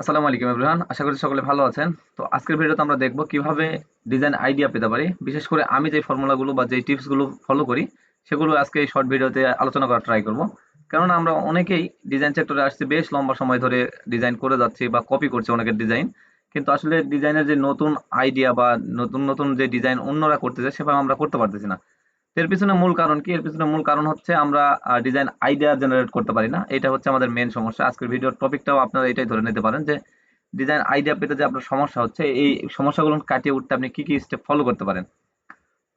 আসসালামু আলাইকুম ইব্রাহান আশা করি সকলে ভালো আছেন। তো আজকের ভিডিওতে আমরা দেখব কীভাবে ডিজাইন আইডিয়া পেতে পারি। বিশেষ করে আমি যে ফর্মুলাগুলো বা যে টিপসগুলো ফলো করি, সেগুলো আজকে এই শর্ট ভিডিওতে আলোচনা করার ট্রাই করব। কেননা আমরা অনেকেই ডিজাইন সেক্টরে আসছি, বেশ লম্বা সময় ধরে ডিজাইন করে যাচ্ছি বা কপি করছে অনেকের ডিজাইন কিন্তু আসলে ডিজাইনের যে নতুন আইডিয়া বা নতুন নতুন যে ডিজাইন অন্যরা করতেছে, সেভাবে আমরা করতে পারতেছি না। এর পিছনে মূল কারণ কি? এর পিছনে মূল কারণ হচ্ছে আমরা ডিজাইন আইডিয়া জেনারেট করতে পারি না। এটা হচ্ছে আমাদের মেন সমস্যা। আজকের ভিডিওর টপিকটাও আপনারা এটাই ধরে নিতে পারেন যে ডিজাইন আইডিয়া পেতে যে আপনার সমস্যা হচ্ছে, এই সমস্যাগুলো কাটিয়ে উঠতে আপনি কি কি স্টেপ ফলো করতে পারেন?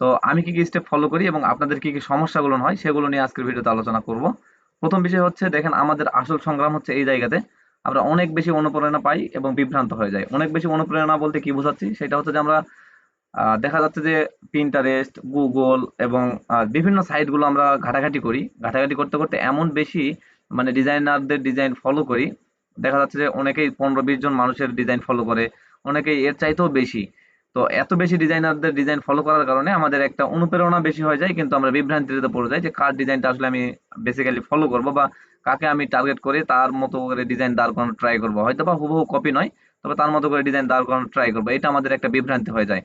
তো আমি কি কি স্টেপ ফলো করি এবং আপনাদের কি কি সমস্যাগুলো হয়, সেগুলো নিয়ে আজকের ভিডিওতে আলোচনা করব। প্রথম বিষয় হচ্ছে, দেখেন আমাদের আসল সংগ্রাম হচ্ছে এই জায়গাতে আমরা অনেক বেশি অনুপ্রেরণা পাই এবং বিভ্রান্ত হয়ে যায় অনেক বেশি অনুপ্রেরণা বলতে কি বোঝাচ্ছি? সেটা হচ্ছে যে আমরা দেখা যাচ্ছে যে পিন্টারেস্ট গুগল এবং বিভিন্ন সাইটগুলো আমরা ঘাটাঘাটি করি। ঘাটাঘাটি করতে করতে এমন বেশি মানে ডিজাইনারদের ডিজাইন ফলো করি। দেখা যাচ্ছে যে অনেকেই পনেরো বিশ জন মানুষের ডিজাইন ফলো করে, অনেকেই এর চাইতেও বেশি। তো এত বেশি ডিজাইনারদের ডিজাইন ফলো করার কারণে আমাদের একটা অনুপ্রেরণা বেশি হয়ে যায়, কিন্তু আমরা বিভ্রান্তিতে পড়ে যাই যে কার ডিজাইনটা আসলে আমি বেসিক্যালি ফলো করব বা কাকে আমি টার্গেট করে তার মতো করে ডিজাইন দাঁড় করানোর ট্রাই করব। হয়তো বা হুবহু কপি নয়, তবে তার মতো করে ডিজাইন দাঁড় করানোর ট্রাই করব। এটা আমাদের একটা বিভ্রান্তি হয়ে যায়।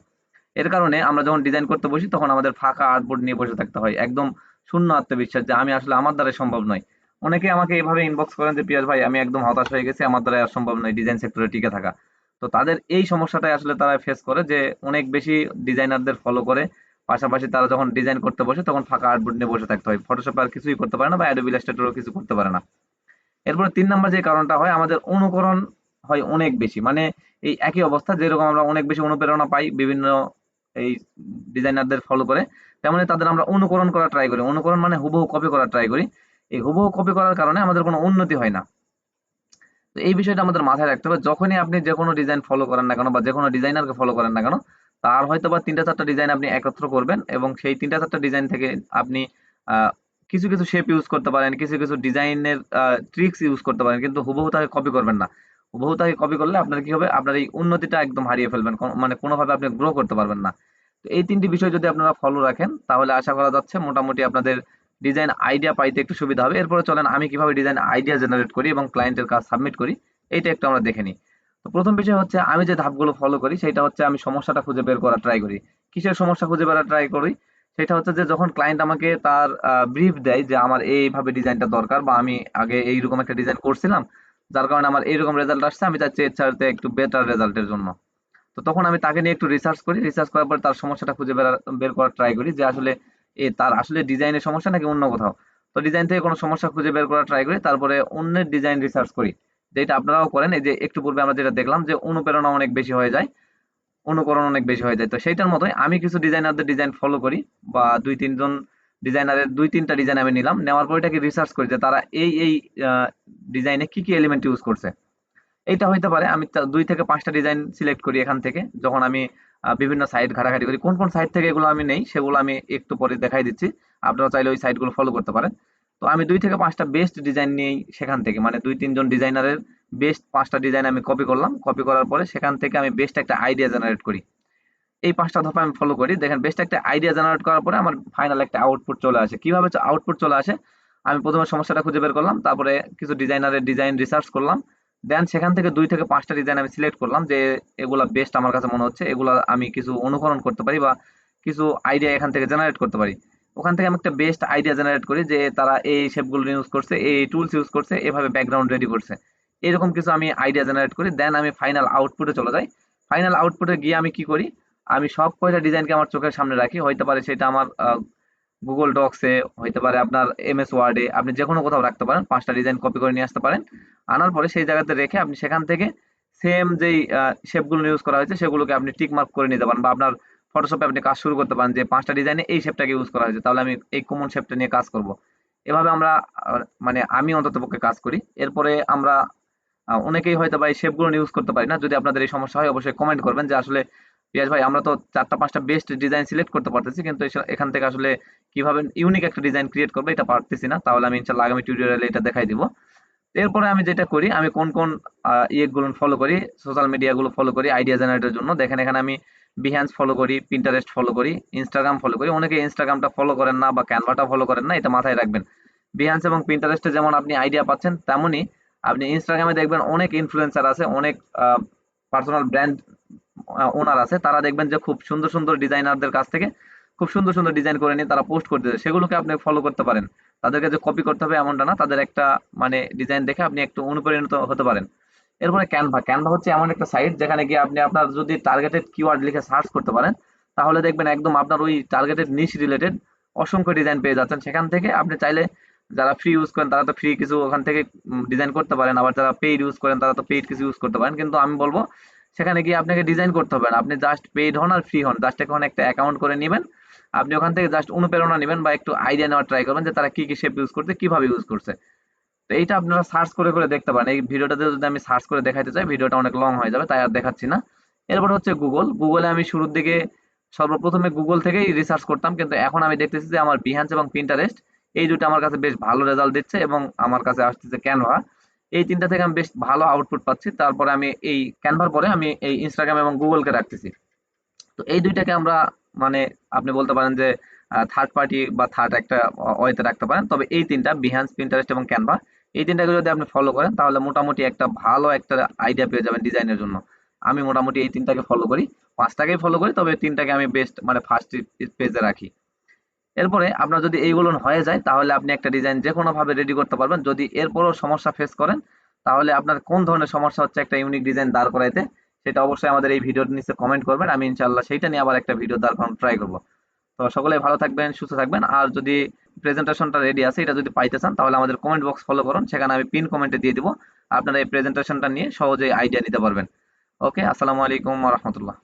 এর কারণে আমরা যখন ডিজাইন করতে বসি, তখন আমাদের ফাঁকা আর্টবোর্ড নিয়ে বসে থাকতে হয়। একদম শূন্য আত্মবিশ্বাস যে আমি আসলে আমার দ্বারা সম্ভব নয়। অনেকে আমাকে এভাবে ইনবক্স করেন যে, পিয়াস ভাই, আমি একদম হতাশ হয়ে গেছি, আমার দ্বারা সম্ভব নয় ডিজাইন সেক্টরে টিকে থাকা। তো তাদের এই সমস্যাটাই আসলে তারা ফেস করে যে, অনেক বেশি ডিজাইনারদের ফলো করে। পাশাপাশি তারা যখন ডিজাইন করতে বসে, তখন ফাঁকা আর্টবোর্ড নিয়ে বসে থাকতে হয়। ফটোশপে আর কিছুই করতে পারে না বা অ্যাডোবি ইলাস্ট্রেটরও কিছু করতে পারে না। এরপরে তিন নম্বর যে কারণটা হয়, আমাদের অনুকরণ হয় অনেক বেশি। মানে এই একই অবস্থা, যেরকম আমরা অনেক বেশি অনুপ্রেরণা পাই বিভিন্ন এই ডিজাইনারদের ফলো করে, তেমনি তাদের আমরা অনুকরণ করা ট্রাই করি। অনুকরণ মানে হুবহু কপি করা ট্রাই করি। এই হুবহু কপি করার কারণে আমাদের কোনো উন্নতি হয় না। তো এই বিষয়টা আমাদের মাথায় রাখতে হবে। যখনই আপনি যে কোনো ডিজাইন ফলো করেন না কেন বা যে কোনো ডিজাইনারকে ফলো করেন না কেন, তার হয়তো বা তিনটা চারটা ডিজাইন আপনি একত্র করবেন এবং সেই তিনটা চারটা ডিজাইন থেকে আপনি কিছু কিছু শেপ ইউজ করতে পারেন, কিছু কিছু ডিজাইনের ট্রিক্স ইউজ করতে পারেন, কিন্তু হুবহু তাকে কপি করবেন না। হুবহু তাকে কপি করলে আপনার কি হবে? আপনার এই উন্নতিটা একদম হারিয়ে ফেলবেন। মানে কোনোভাবে আপনি গ্রো করতে পারবেন না। তো এই তিনটি বিষয় যদি আপনারা ফলো রাখেন, তাহলে আশা করা যাচ্ছে মোটামুটি আপনাদের ডিজাইন আইডিয়া পাইতে একটু সুবিধা হবে। এরপরে চলেন আমি কীভাবে ডিজাইন আইডিয়া জেনারেট করি এবং ক্লায়েন্টের কাজ সাবমিট করি, এইটা একটু আমরা দেখে নিই। তো প্রথম বিষয় হচ্ছে, আমি যে ধাপগুলো ফলো করি, সেটা হচ্ছে আমি সমস্যাটা খুঁজে বের করা ট্রাই করি। কিসের সমস্যা খুঁজে বের ট্রাই করি? সেটা হচ্ছে যে যখন ক্লায়েন্ট আমাকে তার ব্রিফ দেয় যে আমার এইভাবে ডিজাইনটা দরকার বা আমি আগে এইরকম একটা ডিজাইন করছিলাম যার কারণে আমার এইরকম রেজাল্ট আসছে, আমি চাচ্ছি এর চাইতে একটু বেটার রেজাল্টের জন্য। তো তখন আমি তাকে নিয়ে একটু রিসার্চ করি রিসার্চ করার পর তার সমস্যাটা খুঁজে বের করার ট্রাই করি যে আসলে এ তার আসলে ডিজাইনের সমস্যা নাকি অন্য কোথাও? তো ডিজাইন থেকে কোনো সমস্যা খুঁজে বের করার ট্রাই করি, তারপরে অন্যের ডিজাইন রিসার্চ করি। যেটা আপনারাও করেন, এই যে একটু পূর্বে আমরা যেটা দেখলাম যে অনুপ্রেরণা অনেক বেশি হয়ে যায়, অনুকরণ অনেক বেশি হয়ে যায়। তো সেইটার মতোই আমি কিছু ডিজাইনারদের ডিজাইন ফলো করি বা দুই, তিনজন ডিজাইনারের দুই, তিনটা ডিজাইন আমি নিলাম। নেওয়ার পর এটাকে রিসার্চ করি যে তারা এই এই ডিজাইনে কি কি এলিমেন্ট ইউজ করছে। এইটা হইতে পারে আমি দুই থেকে পাঁচটা ডিজাইন সিলেক্ট করি এখান থেকে। যখন আমি বিভিন্ন সাইট ঘাটাঘাটি করি, কোন কোন সাইট থেকে এগুলো আমি নেই, সেগুলো আমি একটু পরে দেখাই দিচ্ছি। আপনারা চাইলে ওই সাইটগুলো ফলো করতে পারেন। তো আমি দুই থেকে পাঁচটা বেস্ট ডিজাইন নিয়েই সেখান থেকে মানে দুই, তিনজন ডিজাইনারের বেস্ট পাঁচটা ডিজাইন আমি কপি করলাম। কপি করার পরে সেখান থেকে আমি বেস্ট একটা আইডিয়া জেনারেট করি। এই পাঁচটা ধাপে আমি ফলো করি। দেখেন বেস্ট একটা আইডিয়া জেনারেট করার পরে আমার ফাইনাল একটা আউটপুট চলে আসে। কীভাবে আউটপুট চলে আসে? আমি প্রথমে সমস্যাটা খুঁজে বের করলাম, তারপরে কিছু ডিজাইনারের ডিজাইন রিসার্চ করলাম। দেন সেখান থেকে দুই থেকে পাঁচটা ডিজাইন আমি সিলেক্ট করলাম যে এগুলা বেস্ট আমার কাছে মনে হচ্ছে, এগুলা আমি কিছু অনুকরণ করতে পারি বা কিছু আইডিয়া এখান থেকে জেনারেট করতে পারি। ওখান থেকে আমি একটা বেস্ট আইডিয়া জেনারেট করি যে তারা এই শেপগুলো ইউজ করছে, এই টুলস ইউজ করছে, এভাবে ব্যাকগ্রাউন্ড রেডি করছে। এরকম কিছু আমি আইডিয়া জেনারেট করি দেন আমি ফাইনাল আউটপুটে চলে যাই। ফাইনাল আউটপুটে গিয়ে আমি কি করি? আমি সব কয়টা ডিজাইনকে আমার চোখের সামনে রাখি, হইতে পারে সেটা আমার গুগল ডক্সে হইতে পারে আপনার এম এস ওয়ার্ডে আপনি যে কোনো কোথাও রাখতে পারেন, পাঁচটা ডিজাইন কপি করে নিয়ে আসতে পারেন। আনার পরে সেই জায়গাতে রেখে আপনি সেখান থেকে সেম যেই শেপগুলো ইউজ করা হয়েছে, সেগুলোকে আপনি টিক মার্ক করে নিতে পারেন বা আপনার ফটোশপে আপনি কাজ শুরু করতে পারেন যে পাঁচটা ডিজাইনে এই শেপটাকে ইউজ করা হয়েছে, তাহলে আমি এই কমন শেপটা নিয়ে কাজ করব। এভাবে আমরা মানে আমি অন্তত পক্ষে কাজ করি। এরপরে আমরা অনেকেই হয়তো বা এই শেপগুলো ইউজ করতে পারি না। যদি আপনাদের এই সমস্যা হয়, অবশ্যই কমেন্ট করবেন যে আসলে পিয়াজ ভাই, আমরা তো চারটা, পাঁচটা বেস্ট ডিজাইন সিলেক্ট করতে পারতেছি, কিন্তু এখান থেকে আসলে কীভাবে ইউনিক একটা ডিজাইন ক্রিয়েট করব এটা পারতেছি না। তাহলে আমি ইনশাল্লাহ আগামী টিউটোরিয়ালে এটা দেখাই দিব। এরপরে আমি যেটা করি, আমি কোন কোন ইয়েগুলো ফলো করি সোশ্যাল মিডিয়াগুলো ফলো করি আইডিয়া জেনারেটের জন্য। দেখেন, এখানে আমি বিহ্যান্স ফলো করি পিন্টারেস্ট ফলো করি ইনস্টাগ্রাম ফলো করি। অনেকে ইনস্টাগ্রামটা ফলো করেন না বা ক্যানভাটা ফলো করেন না, এটা মাথায় রাখবেন। বিহ্যান্স এবং পিন্টারেস্টে যেমন আপনি আইডিয়া পাচ্ছেন তেমনই আপনি ইনস্টাগ্রামে দেখবেন অনেক ইনফ্লুয়েন্সার আছে, অনেক পার্সোনাল ব্র্যান্ড ওনার আছে। তারা দেখবেন যে খুব সুন্দর সুন্দর ডিজাইনারদের কাছ থেকে খুব সুন্দর সুন্দর ডিজাইন করে নিয়ে তারা পোস্ট করতেছে সেগুলোকে আপনি ফলো করতে পারেন। তাদেরকে যে কপি করতে হবে এমনটা না, তাদের একটা মানে ডিজাইন দেখে আপনি একটু অনুপ্রাণিত হতে পারেন। এরপরে ক্যানভা ক্যানভা হচ্ছে এমন একটা সাইট যেখানে গিয়ে আপনি আপনার যদি টার্গেটেড কিওয়ার্ড লিখে সার্চ করতে পারেন, তাহলে দেখবেন একদম আপনার ওই টার্গেটেড নিশ রিলেটেড অসংখ্য ডিজাইন পেয়ে যাচ্ছেন। সেখান থেকে আপনি চাইলে যারা ফ্রি ইউজ করেন, তারা তো ফ্রি কিছু ওখান থেকে ডিজাইন করতে পারেন। আবার যারা পেইড ইউজ করেন, তারা তো পেইড কিছু ইউজ করতে পারেন। কিন্তু আমি বলব সেখানে গিয়ে আপনাকে ডিজাইন করতে হবে না। আপনি জাস্ট পেইড হন আর ফ্রি হন। জাস্ট এখন একটা অ্যাকাউন্ট করে নেবেন। আপনি ওখান থেকে জাস্ট অনুপ্রেরণা নেবেন বা একটু আইডিয়া নেওয়ার ট্রাই করবেন যে তারা কি কি শেপ ইউজ করছে, কীভাবে ইউজ করছে। তো এইটা আপনারা সার্চ করে করে দেখতে পারেন। এই ভিডিওটাতে যদি আমি সার্চ করে দেখাইতে চাই, ভিডিওটা অনেক লং হয়ে যাবে, তাই আর দেখাচ্ছি না। এরপর হচ্ছে গুগল গুগলে আমি শুরুর দিকে সর্বপ্রথমে গুগল থেকেই রিসার্চ করতাম, কিন্তু এখন আমি দেখতেছি যে আমার বিহান্স এবং পিন্টারেস্ট এই দুটো আমার কাছে বেশ ভালো রেজাল্ট দিচ্ছে এবং আমার কাছে আসতেছে ক্যানভা এই তিনটা থেকে আমি বেশ ভালো আউটপুট পাচ্ছি। তারপরে আমি এই ক্যানভার পরে আমি এই ইনস্টাগ্রাম এবং গুগলকে রাখতেছি। তো এই দুইটাকে আমরা মানে আপনি বলতে পারেন যে থার্ড পার্টি বা থার্ড একটা ওয়েতে রাখতে পারেন। তবে এই তিনটা বিহান্স পিন্টারেস্ট এবং ক্যানভা এই তিনটাকে যদি আপনি ফলো করেন, তাহলে মোটামুটি একটা ভালো একটা আইডিয়া পেয়ে যাবেন ডিজাইনের জন্য। আমি মোটামুটি এই তিনটাকে ফলো করি। পাঁচটাকেই ফলো করি, তবে তিনটাকে আমি বেস্ট মানে ফার্স্ট পেজে রাখি। এরপরে আপনার যদি এইগুলো হয়ে যায়, তাহলে আপনি একটা ডিজাইন যে কোনোভাবে রেডি করতে পারবেন। যদি এরপরও সমস্যা ফেস করেন, তাহলে আপনার কোন ধরনের সমস্যা হচ্ছে একটা ইউনিক ডিজাইন দাঁড় করাইতে, সেটা অবশ্যই আমাদের এই ভিডিওর নিচে কমেন্ট করবেন। আমি ইনশাল্লাহ সেইটা নিয়ে আবার একটা ভিডিও দাঁড় করানোর ট্রাই করব। তো সকলে ভালো থাকবেন, সুস্থ থাকবেন। আর যদি প্রেজেন্টেশনটা রেডি আছে, এটা যদি পাইতে চান, তাহলে আমাদের কমেন্ট বক্স ফলো করুন। সেখানে আমি পিন কমেন্টে দিয়ে দিব। আপনারা এই প্রেজেন্টেশনটা নিয়ে সহজেই আইডিয়া নিতে পারবেন। ওকে আসসালামু আলাইকুম রহমতুল্লাহ।